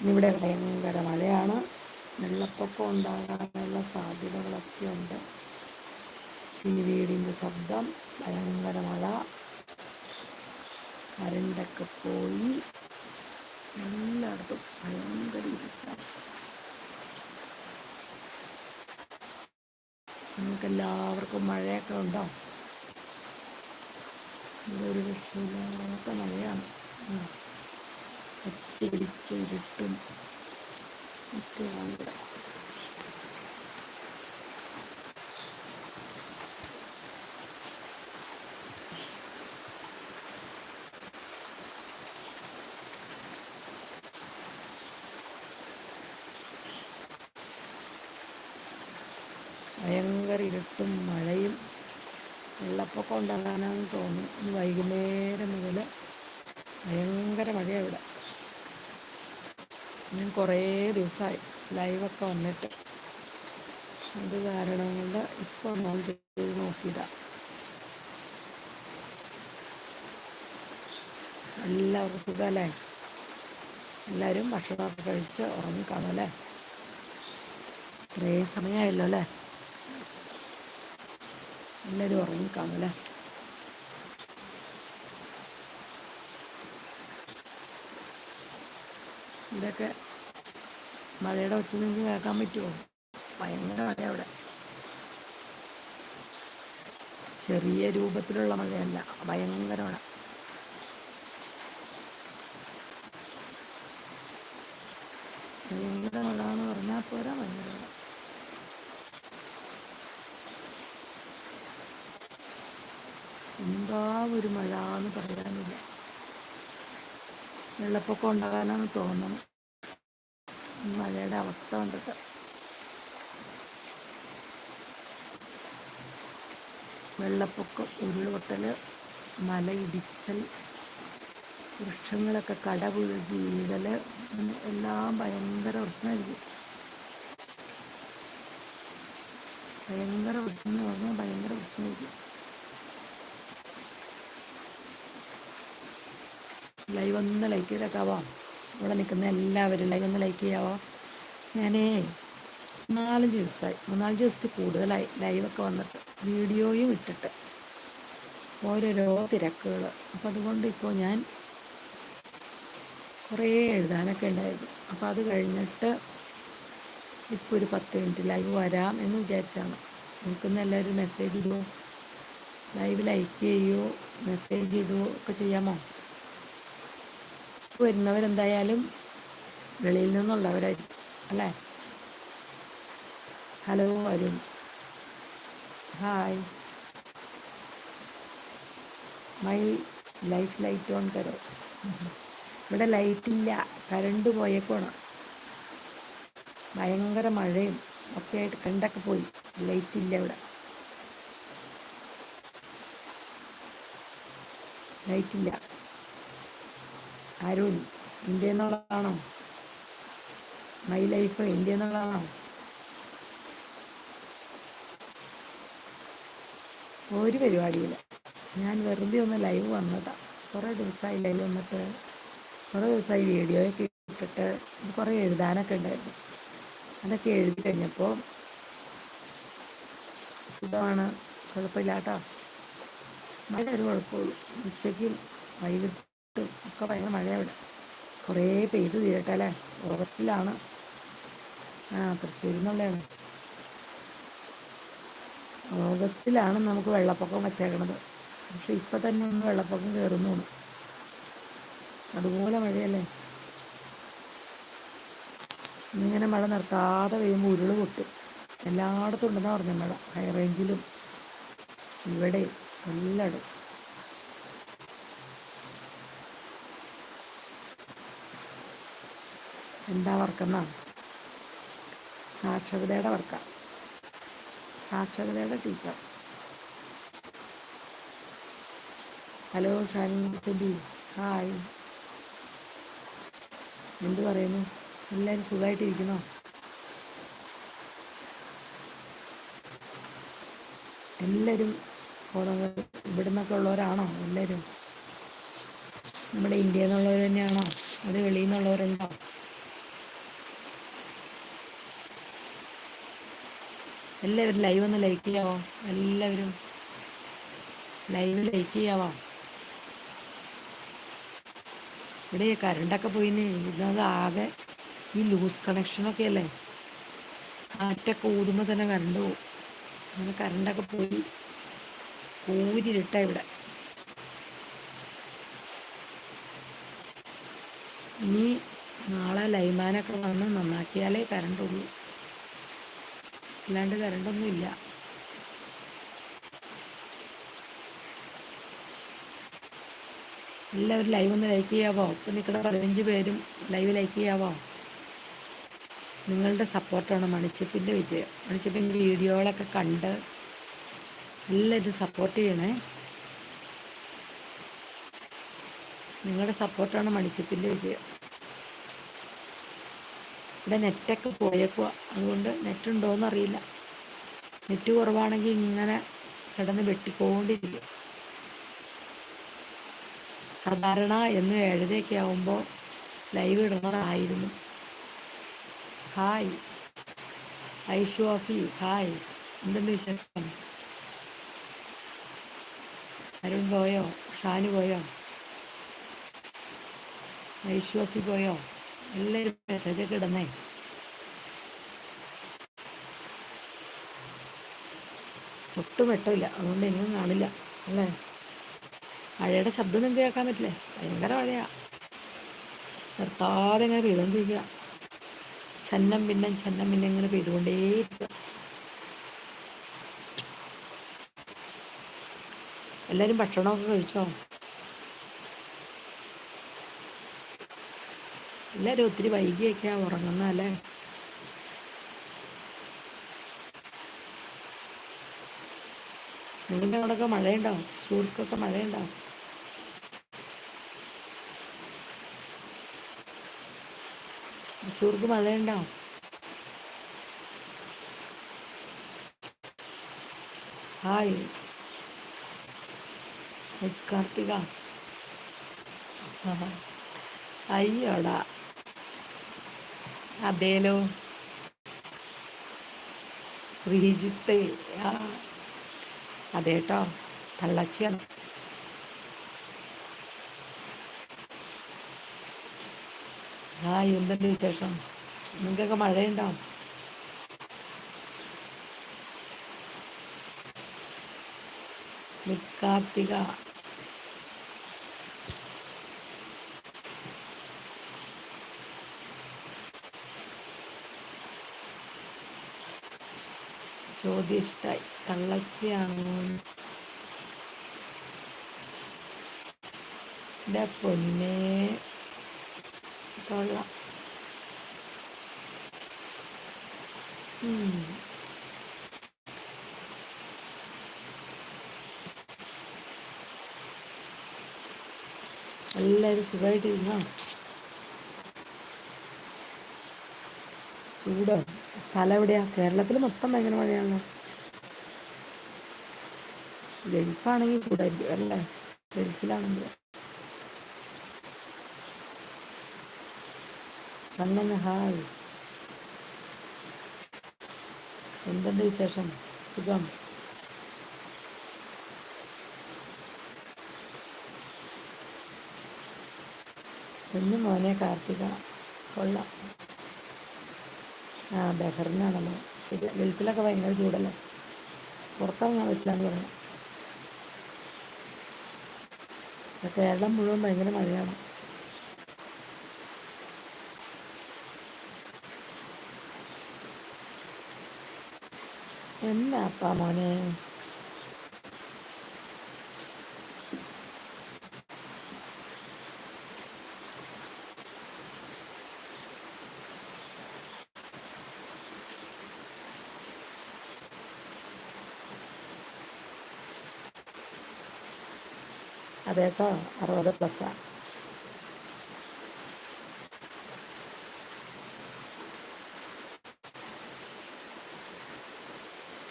ഇന്നിവിടെ ഭയങ്കര മഴയാണ്. വെള്ളപ്പൊക്കം ഉണ്ടാകാനുള്ള സാധ്യതകളൊക്കെ ഉണ്ട്. ചീവീടിന്റെ ശബ്ദം ഭയങ്കര മഴ. കരണ്ടൊക്കെ പോയി. എല്ലായിടത്തും ഭയങ്കര ഇരുട്ടാണ് നിങ്ങൾക്ക് എല്ലാവർക്കും മഴയൊക്കെ ഉണ്ടോ? ഇതൊരു രക്ഷയില്ലാത്ത മഴയാണ്. കത്തി പിടിച്ച ഇരുട്ടും ഒക്കെയാണ് ഇവിടെ. ഭയങ്കര ഇരുട്ടും മഴയും വെള്ളപ്പൊക്കം ഉണ്ടാകാനാണെന്ന് തോന്നുന്നു. ഇന്ന് വൈകുന്നേരം മുതൽ ഭയങ്കര മഴയാണ് ഇവിടെ. ഞാൻ കുറേ ദിവസമായി ലൈവൊക്കെ വന്നിട്ട്. അത് കാരണം കൊണ്ട് ഇപ്പോൾ ഞാൻ ചെയ്ത് നോക്കിയതാ എല്ലാവർക്കും സുഖമല്ലേ എല്ലാവരും ഭക്ഷണമൊക്കെ കഴിച്ച് ഉറങ്ങിക്കാണും അല്ലേ? ഇത്രയും സമയമായല്ലോ അല്ലേ? എല്ലാവരും ഉറങ്ങിക്കാണും അല്ലേ? ഇതൊക്കെ മഴയുടെ ഒച്ച നിങ്ങൾക്ക് കേൾക്കാൻ പറ്റുമോ? ഭയങ്കര മഴ അവിടെ. ചെറിയ രൂപത്തിലുള്ള മഴയല്ല ഭയങ്കര മഴ. ഭയങ്കര മഴ എന്ന് പറഞ്ഞാൽ പോരാ ഭയങ്കര മഴ. എന്താ ഒരു മഴ എന്ന് പറയാനില്ല. വെള്ളപ്പൊക്കം ഉണ്ടാകാനാണ് തോന്നുന്നത് മഴയുടെ അവസ്ഥ കണ്ടിട്ട്. വെള്ളപ്പൊക്കം ഉരുൾപൊട്ടൽ മലയിടിച്ചൽ വൃക്ഷങ്ങളൊക്കെ കടപുഴകി വീഴൽ എല്ലാം ഭയങ്കര പ്രശ്നമായിരിക്കും. ഭയങ്കര പ്രശ്നം എന്ന് പറഞ്ഞാൽ ഭയങ്കര പ്രശ്നമായിരിക്കും. ലൈവ് ഒന്ന് ലൈക്ക് ചെയ്തേക്കാവോ? ഇവിടെ നിൽക്കുന്ന എല്ലാവരും ലൈവ് ഒന്ന് ലൈക്ക് ചെയ്യാവോ? ഞാനേ നാലഞ്ച് ദിവസമായി. മൂന്നാലഞ്ച് ദിവസത്തിൽ കൂടുതലായി ലൈവൊക്കെ വന്നിട്ട് വീഡിയോയും ഇട്ടിട്ട്. ഓരോരോ തിരക്കുകൾ. അപ്പോൾ അതുകൊണ്ട് ഇപ്പോൾ ഞാൻ കുറേ എഴുതാനൊക്കെ ഉണ്ടായിരുന്നു. അപ്പോൾ അത് കഴിഞ്ഞിട്ട് ഇപ്പോൾ ഒരു പത്ത് മിനിറ്റ് ലൈവ് വരാം എന്ന് വിചാരിച്ചാണ്. നിൽക്കുന്ന എല്ലാവരും മെസ്സേജ് ഇടുമോ ലൈവ് ലൈക്ക് ചെയ്യുമോ മെസ്സേജ് ഇടുമോ ഒക്കെ ചെയ്യാമോ? വരുന്നവരെന്തായാലും വെളിയിൽ നിന്നുള്ളവരായിരിക്കും അല്ലേ? Hello Arun. Hi my life light on തരോ. ഇവിടെ ലൈറ്റ് ഇല്ല കരണ്ട് പോയേക്കോണം ഭയങ്കര മഴയും ഒക്കെ ആയിട്ട് കണ്ടൊക്കെ പോയി ലൈറ്റ് ഇല്ല ഇവിടെ. ലൈറ്റ് ഇല്ല. അരുൺ ഇന്ത്യ എന്നുള്ളതാണോ മൈ ലൈഫ് ഇന്ത്യ എന്നുള്ളതാണോ ഒരു പരിപാടിയില്ല. ഞാൻ വെറുതെ ഒന്ന് ലൈവ് വന്നതാ. കുറേ ദിവസമായി ലൈവ് വന്നിട്ട് കുറേ ദിവസമായി വീഡിയോയൊക്കെ ഇട്ടിട്ട് കുറേ എഴുതാനൊക്കെ ഉണ്ടായിരുന്നു. അതൊക്കെ എഴുതി കഴിഞ്ഞപ്പോൾ സുഖമാണ് കുഴപ്പമില്ല കേട്ടോ മഴ ഒരു കുഴപ്പമുള്ളൂ ഉച്ചയ്ക്കും വൈകിട്ടും ഒക്കെ ഭയങ്കര മഴയാണ് ഇവിടെ കുറേ പെയ്ത് തീരട്ടെ അല്ലേ ഓഗസ്റ്റിലാണ്. ആ തൃശ്ശൂരിൽ നിന്നുള്ളതാണ് ഓഗസ്റ്റിലാണ് നമുക്ക് വെള്ളപ്പൊക്കം വച്ചേക്കണത്. പക്ഷെ ഇപ്പം തന്നെ ഒന്ന് വെള്ളപ്പൊക്കം കയറുന്നു അതുപോലെ മഴയല്ലേ? ഇങ്ങനെ മഴ നിർത്താതെ പെയ്യുമ്പോൾ ഉരുൾ പൊട്ടും. എല്ലായിടത്തും ഉണ്ടെന്നാണ് പറഞ്ഞ മഴ. ഹൈ റേഞ്ചിലും ഇവിടെ എല്ലായിടും എന്താ വർക്കെന്നാ? സാക്ഷരതയുടെ വർക്കാണ് സാക്ഷരതയുടെ ടീച്ചർ ഹലോ ഷാനി ഹായ് എന്ത് പറയുന്നു? എല്ലാവരും സുഖമായിട്ടിരിക്കുന്നോ എല്ലാവരും ഇവിടെ നിന്നൊക്കെ ഉള്ളവരാണോ എല്ലാവരും നമ്മുടെ ഇന്ത്യയിൽ നിന്നുള്ളവർ തന്നെയാണോ? അത് വെളിയിൽ നിന്നുള്ളവരുണ്ടോ എല്ലാവരും ലൈവ് ഒന്ന് ലൈക്ക് ചെയ്യാവോ? എല്ലാവരും ലൈവ് ലൈക്ക് ചെയ്യാവോ? ഇവിടെ കറണ്ടൊക്കെ പോയിന്. ഇന്നത് ആകെ ഈ ലൂസ് കണക്ഷനൊക്കെ അല്ലേ? കാറ്റൊക്കെ ഊതുമ്പോൾ തന്നെ കറണ്ട് പോകും അങ്ങനെ കറണ്ടൊക്കെ പോയി ഊരിട്ട ഇവിടെ. ഇനി നാളെ ലൈമാനൊക്കെ വന്ന് നന്നാക്കിയാലേ കറണ്ട് ഉള്ളൂ. അല്ലാണ്ട് കറണ്ടൊന്നും ഇല്ല എല്ലാവരും ലൈവ് ഒന്ന് ലൈക്ക് ചെയ്യാവോ? ഇപ്പം നിൽക്കുന്ന പതിനഞ്ച് പേരും ലൈവ് ലൈക്ക് ചെയ്യാവോ? നിങ്ങളുടെ സപ്പോർട്ടാണ് മണിച്ചിപ്പിന്റെ വിജയം. മണിച്ചപ്പിന്റെ വീഡിയോകളൊക്കെ കണ്ട് എല്ലാവരും സപ്പോർട്ട് ചെയ്യണേ. നിങ്ങളുടെ സപ്പോർട്ടാണ് മണിച്ചിപ്പിന്റെ വിജയം. ഇവിടെ നെറ്റൊക്കെ പോയേക്കുക അതുകൊണ്ട് നെറ്റ് അറിയില്ല. നെറ്റ് കുറവാണെങ്കിൽ ഇങ്ങനെ കിടന്ന് വെട്ടിക്കൊണ്ടിരിക്കും. സാധാരണ എന്ന് ഏഴരയൊക്കെ ആവുമ്പോൾ ലൈവ് ഇടുന്നതായിരുന്നു. ഹായ്. ഐഷു ഓഫി ഹായ്. എന്തെന്ന് വിശേഷം? അരുൺ പോയോ? ഷാനു പോയോ? ഐഷു ഓഫി പോയോ? എല്ലാവരും മെസ്സേജൊക്കെ ഇടുന്നേ. ഒട്ടും വെട്ടമില്ല. അതുകൊണ്ട് എങ്ങും കാണില്ല. അല്ലേ? മഴയുടെ ശബ്ദം നിങ്ങൾക്ക് കേൾക്കാൻ പറ്റില്ലേ? ഭയങ്കര മഴയാ. നിർത്താതെ ഇങ്ങനെ പെയ്തുകൊണ്ടിരിക്കുക ചന്നം പിന്നെ ചന്നം പിന്നെ ഇങ്ങനെ പെയ്തുകൊണ്ടേയിരിക്കുക എല്ലാവരും ഭക്ഷണമൊക്കെ കഴിച്ചോ? എല്ലാവരും ഒത്തിരി വൈകിയൊക്കെയാ ഉറങ്ങുന്നല്ലേ നിങ്ങളുടെ അവിടെയൊക്കെ മഴയുണ്ടോ? സൂർക്കൊക്കെ മഴയുണ്ടോ? തൃശ്ശൂർക്ക് മഴയുണ്ടോ? ഹായ്. കാർത്തിക. അയ്യോടാ. അതേലോ. ശ്രീജിത്ത് ആ. അതേട്ടോ തള്ളച്ചിയാണ്. ആ എന്തുണ്ട് വിശേഷം? നിങ്ങൾക്കൊക്കെ മഴയുണ്ടോ? കാർത്തിക ചോദ്യം ഇഷ്ടായി കള്ളച്ചിയാണോ എന്റെ പൊന്നെ. കൊള്ളാം. എല്ലാവരും സുഖമായിട്ടിരുന്നോ ചൂട്? സ്ഥലം എവിടെയാ? കേരളത്തിൽ മൊത്തം ഭയങ്കര മഴയാണല്ലോ ഗൾഫാണെങ്കിൽ ചൂടായിരിക്കും അല്ലേ? ഗൾഫിലാണെങ്കിൽ കണ്ണന് ഹായ്. എന്തുണ്ട് വിശേഷം? സുഖം? ഒന്ന് മോനെ കാർത്തിക. കൊള്ളാം. ആ ബഹറിനാണല്ലോ ശരി ഗൾഫിലൊക്കെ ഭയങ്കര ചൂടല്ലേ? പുറത്തിറങ്ങാൻ പറ്റില്ല എന്ന് പറയാം കേരളം മുഴുവൻ ഭയങ്കര മഴയാണ്. എന്നാപ്പാ മോനെ? അതേട്ടോ അറുപത് പ്ലസ്സാണ്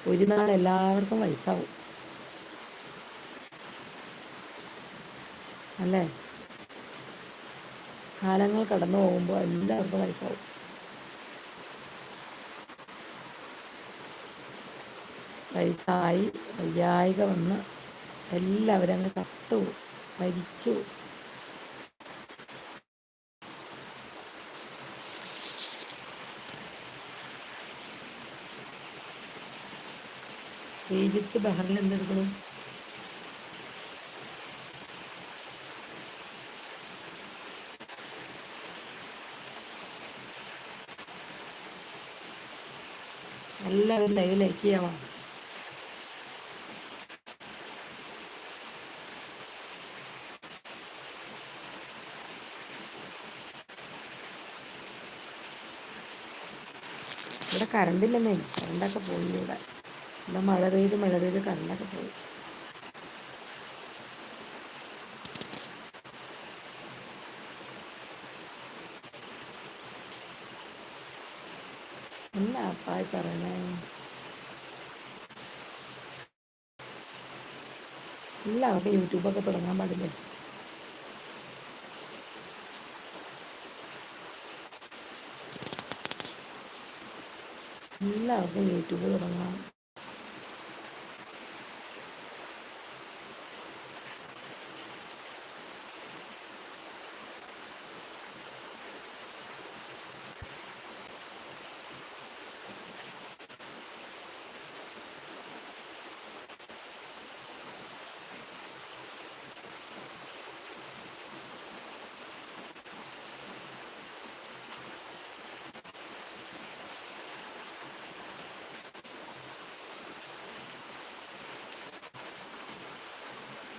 ഒരു നാൾ എല്ലാവർക്കും വയസ്സാവും. അല്ലേ? കാലങ്ങൾ കടന്നു പോകുമ്പോൾ എല്ലാവർക്കും വയസ്സാവും. വയസ്സായി വയ്യായിക വന്ന് എല്ലാവരും അങ്ങ് കട്ടു മരിച്ചു. ശ്രീജിത്ത് ബഹറിൽ എന്തെടുക്കണം എല്ലാവരും ലൈവ് ലൈക്ക് ചെയ്യാമോ കറണ്ടില്ലെന്നേ കറണ്ടൊക്കെ പോയി ഇവിടെ ഇവിടെ മഴ പെയ്ത് മഴ പെയ്ത് കറണ്ടൊക്കെ പോയി. എന്നാ അപ്പായി പറയണേ? എല്ലാവർക്കും യൂട്യൂബൊക്കെ തുടങ്ങാൻ പാടില്ലേ? എല്ലാവർക്കും യൂട്യൂബ് തുടങ്ങാം.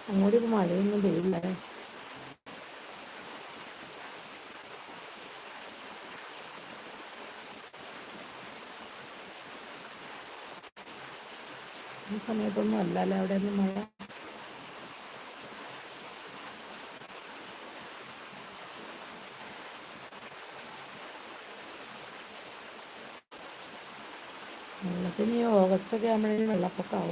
അങ്ങോട്ട് ഇപ്പോൾ മഴയൊന്നും പെയ്യില്ല ഈ സമയത്തൊന്നും അല്ലല്ലോ അവിടെ ഒന്നും മഴ? വെള്ളത്തിന് ഈ ഓഗസ്റ്റൊക്കെ ആകുമ്പോഴേക്കും വെള്ളപ്പൊക്കം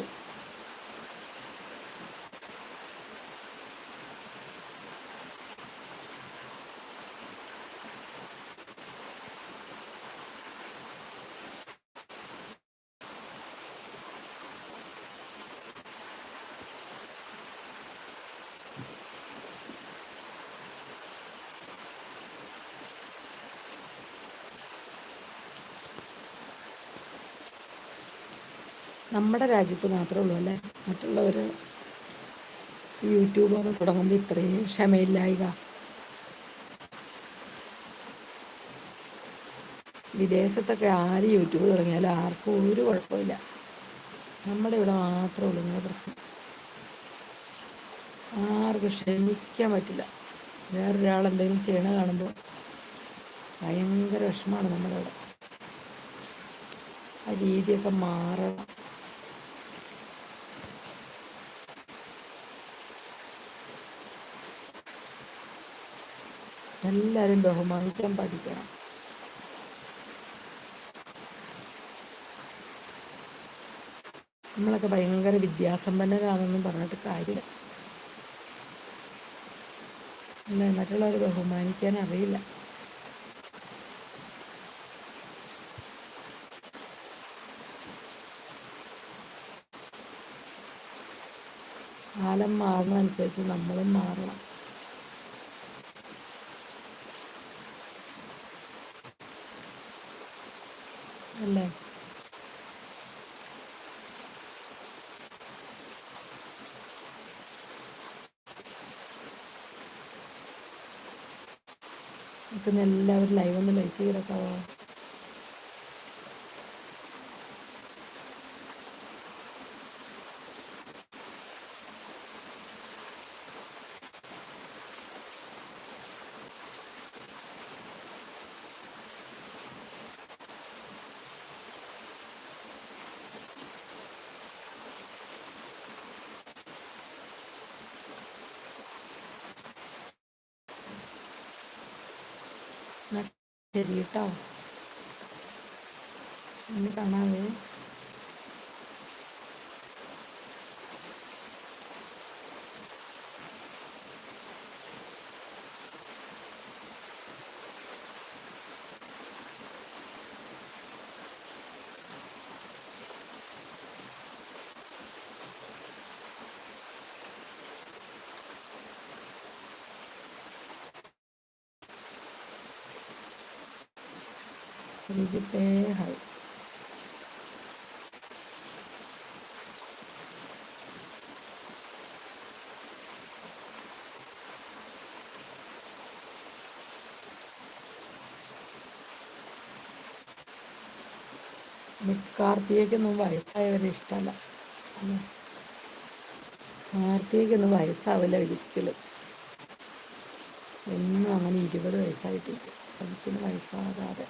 നമ്മുടെ രാജ്യത്ത് മാത്രമേ ഉള്ളൂ അല്ലേ മറ്റുള്ളവർ യൂട്യൂബൊക്കെ തുടങ്ങുമ്പോൾ ഇത്രയും ക്ഷമയില്ലായ വിദേശത്തൊക്കെ ആര് യൂട്യൂബ് തുടങ്ങിയാലും ആർക്കും ഒരു കുഴപ്പമില്ല. നമ്മുടെ ഇവിടെ മാത്രമേ ഉള്ളൂ ഇങ്ങനെ പ്രശ്നം. ആർക്കും ക്ഷമിക്കാൻ പറ്റില്ല. വേറൊരാൾ എന്തെങ്കിലും ചെയ്യണ കാണുമ്പോൾ ഭയങ്കര വിഷമമാണ് നമ്മുടെ ഇവിടെ. ആ രീതിയൊക്കെ മാറണം. എല്ലാവരും ബഹുമാനിക്കാൻ പഠിക്കണം. നമ്മളൊക്കെ ഭയങ്കര വിദ്യാസമ്പന്നരാണെന്നും പറഞ്ഞിട്ട് കാര്യമില്ല. അല്ലേ മറ്റുള്ളവരെ ബഹുമാനിക്കാൻ അറിയില്ല. കാലം മാറുന്നതനുസരിച്ച് നമ്മളും മാറണം. അല്ലേ? ഇപ്പം എല്ലാവരും ലൈവ് ഒന്ന് ലൈക്ക് ചെയ്തൊക്കാവോ ശരി കേട്ടോ ഇനി കാണാവേ. ശ്രീജിത്തേ ഹായ് കാർത്തികയ്ക്കൊന്നും വയസ്സായവരെ ഇഷ്ടമല്ല. കാർത്തികയ്ക്കൊന്നും വയസ്സാവില്ല ഒരിക്കലും. എന്നും അങ്ങനെ ഇരുപത് വയസ്സായിട്ടില്ല ഒരിക്കലും വയസ്സാകാതെ.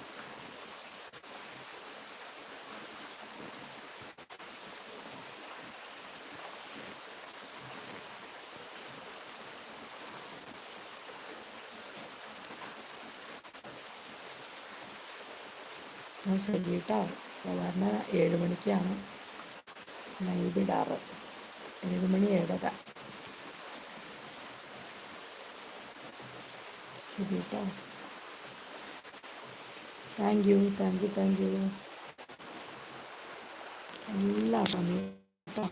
കേട്ടോ സാധാരണ ഏഴ് മണിക്കാണ് ലൈവ് ഇടാറ് ഏഴ് മണി ഏഴര. ശരി കേട്ടോ thank you thank you thank you എല്ലാ കേട്ടോ